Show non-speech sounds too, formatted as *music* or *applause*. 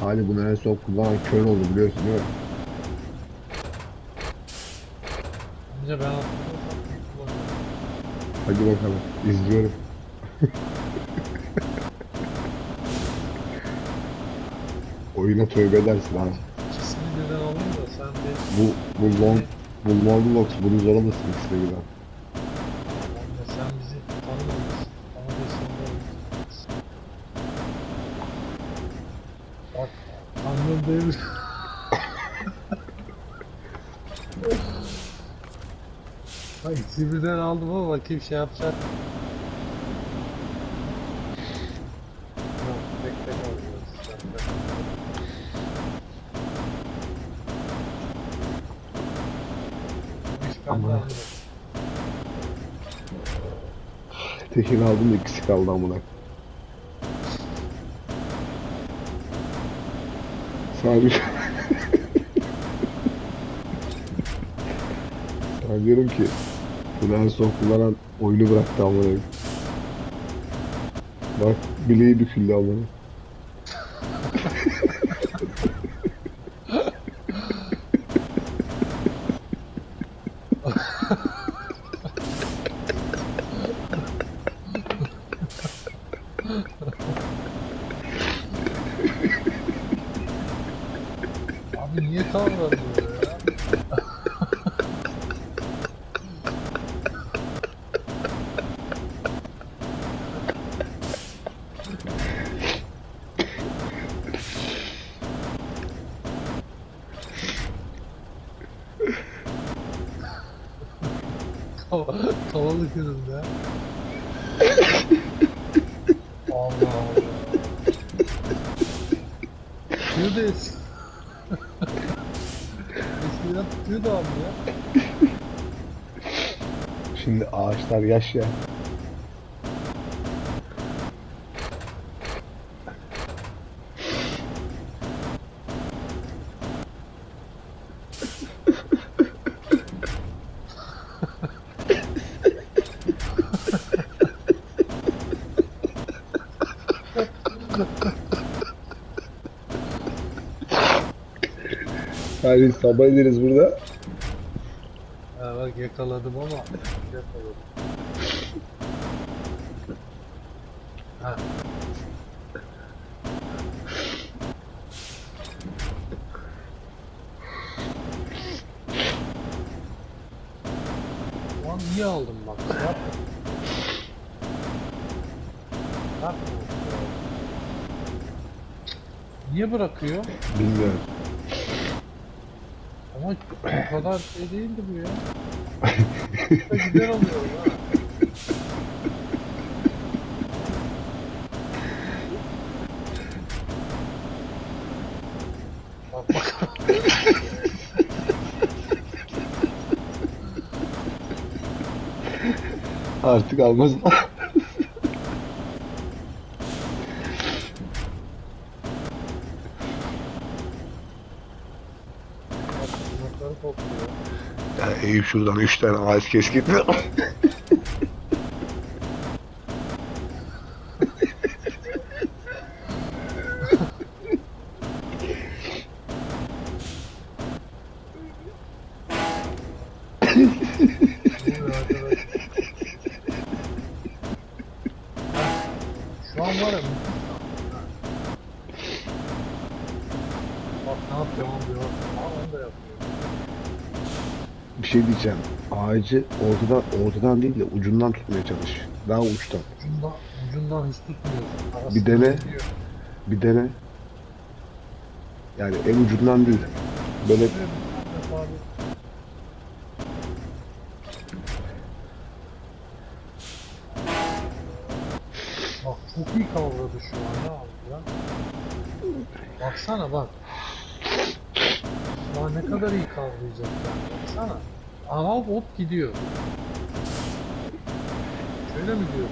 Hadi bunu en son kullanan kör oldu biliyorsun değil mi? Bence ben. Hadi bakalım. İzliyorum. *laughs* Oyuna tövbe edersin ha. İkisini birden alayım da sen de Bu, bu long, bu long box bunu zor alırsın ikisini birden. Değil. Ay birden aldım ama bakayım şey yapacak. Yok tek tek alıyoruz. Sen de. Bu iş bende Ama- anne. Tekini aldım da ikisi kaldı amına. Sadece... Sana diyorum ki bunu en son kullanan oyunu bıraktı amına. Bak bileği büküldü amına. *laughs* niye kavramıyor ya? Havalı kızım ya. Allah Allah. Tutuyordu *laughs* Eskiden tutuyordu abi ya. Şimdi ağaçlar yaş ya. *laughs* Hadi sabah ederiz burada. Ha bak yakaladım ama yakaladım. Ha. Lan iyi aldım bak. Bak. Bak. Niye bırakıyor? Bilmiyorum. Ama o kadar şey değildi bu ya. *laughs* Güzel oluyor ha. Bak bak. Artık almaz. Topluyor. Ya Eyüp şuradan 3 tane ağaç kes git. Ne oluyor arkadaş? Ha, Şu an var ya. Bak ne yapıyor abi ya. Ha onu da yapıyor. Bir şey diyeceğim. Ağacı ortadan ortadan değil de ucundan tutmaya çalış. Daha uçtan. Ucundan, ucundan hiç tutmuyorsun. Arasından Bir dene. gidiyor. Bir dene. Yani en ucundan değil. Böyle abi. Bak çok iyi kavradı şu an ya abi ya. Baksana bak. Daha ne kadar iyi kavrayacak baksana. Aha hop gidiyor. Şöyle mi diyor?